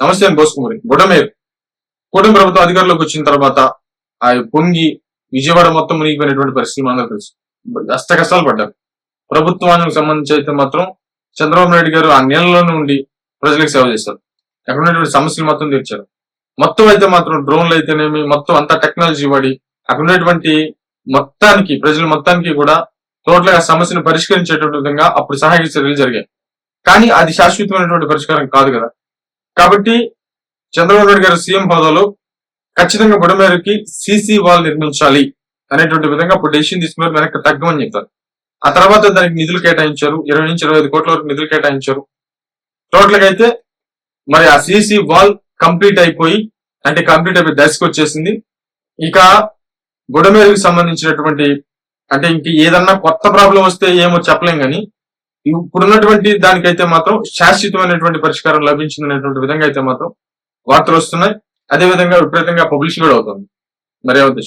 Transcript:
నమస్తే అని బోసుకుమరి బుడమేరు. కూటమి ప్రభుత్వం అధికారంలోకి వచ్చిన తర్వాత ఆ పొంగి విజయవాడ మొత్తం మునిగిపోయినటువంటి పరిస్థితులు మనందరూ తెలుసు. అష్ట కష్టాలు పడ్డారు. ప్రభుత్వానికి సంబంధించి అయితే మాత్రం చంద్రబాబు నాయుడు గారు ఆ నీళ్ళలోనే ఉండి ప్రజలకు సేవ చేశారు. అక్కడ ఉన్నటువంటి సమస్యలు మొత్తం తీర్చారు. మొత్తం అయితే మాత్రం డ్రోన్లు అయితేనేమి మొత్తం అంతా టెక్నాలజీ వాడి అక్కడ ఉన్నటువంటి మొత్తానికి ప్రజలు మొత్తానికి కూడా టోటల్గా సమస్యను పరిష్కరించేటువంటి విధంగా అప్పుడు సహాయక చర్యలు జరిగాయి. కానీ అది శాశ్వతమైనటువంటి పరిష్కారం కాదు కదా. కాబట్టి చంద్రబాబు నాయుడు గారు సీఎం హోదాలో ఖచ్చితంగా బుడమేరుకి సీసీ వాల్ నిర్మించాలి అనేటువంటి విధంగా ఇప్పుడు డెసిషన్ తీసుకున్నారు. వెనక్కి తగ్గమని చెప్తారు ఆ తర్వాత దానికి నిధులు కేటాయించారు. ఇరవై నుంచి ఇరవై ఐదు కోట్ల వరకు నిధులు కేటాయించారు. టోటల్గా అయితే మరి ఆ సీసీ వాల్ కంప్లీట్ అయిపోయి అంటే కంప్లీట్ అయిపోయి దశకు వచ్చేసింది. ఇక బుడమేరుకి సంబంధించినటువంటి అంటే ఇంక ఏదన్నా కొత్త ప్రాబ్లం వస్తే ఏమో చెప్పలేం కానీ ఇప్పుడున్నటువంటి దానికైతే మాత్రం శాశ్వతమైనటువంటి పరిష్కారం లభించింది అనేటువంటి విధంగా అయితే మాత్రం వార్తలు వస్తున్నాయి. అదే విధంగా విపరీతంగా పబ్లిష్ కూడా అవుతుంది. మరి ఏమవుతుంది